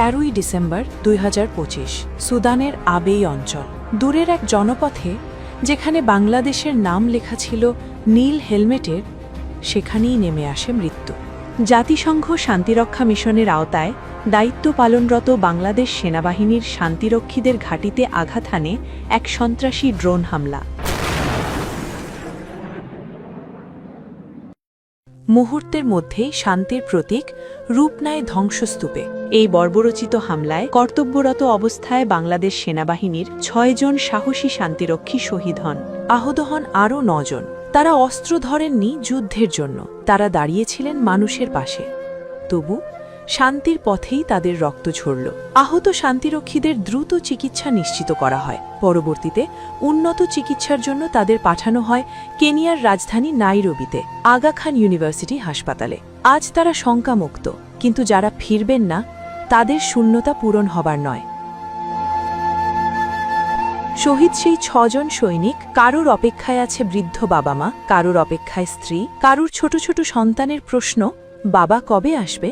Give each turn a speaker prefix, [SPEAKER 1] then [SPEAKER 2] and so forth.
[SPEAKER 1] তেরোই ডিসেম্বর দুই হাজার পঁচিশ, সুদানের আবেই অঞ্চল। দূরের এক জনপথে, যেখানে বাংলাদেশের নাম লেখা ছিল নীল হেলমেটের, সেখানেই নেমে আসে মৃত্যু। জাতিসংঘ শান্তিরক্ষা মিশনের আওতায় দায়িত্ব পালনরত বাংলাদেশ সেনাবাহিনীর শান্তিরক্ষীদের ঘাঁটিতে আঘাত হানে এক সন্ত্রাসী ড্রোন হামলা। মুহূর্তের মধ্যেই শান্তির প্রতীক রূপ নেয় ধ্বংসস্তূপে। এই বর্বরচিত হামলায় কর্তব্যরত অবস্থায় বাংলাদেশ সেনাবাহিনীর ছয়জন সাহসী শান্তিরক্ষী শহীদ হন। আহত হন আরও নজন তারা অস্ত্র ধরেননি যুদ্ধের জন্য। তারা দাঁড়িয়েছিলেন মানুষের পাশে। তবু শান্তির পথেই তাদের রক্ত ঝরল। আহত শান্তিরক্ষীদের দ্রুত চিকিৎসা নিশ্চিত করা হয়। পরবর্তীতে উন্নত চিকিৎসার জন্য তাদের পাঠানো হয় কেনিয়ার রাজধানী নাইরোবিতে আগা খান ইউনিভার্সিটি হাসপাতালে। আজ তারা শঙ্কামুক্ত, কিন্তু যারা ফিরবেন না তাদের শূন্যতা পূরণ হবার নয়। শহীদ সেই ছজন সৈনিক, কারোর অপেক্ষায় আছে বৃদ্ধ বাবা মা, কারুর অপেক্ষায় স্ত্রী, কারুর ছোট ছোট সন্তানের প্রশ্ন, বাবা কবে আসবে?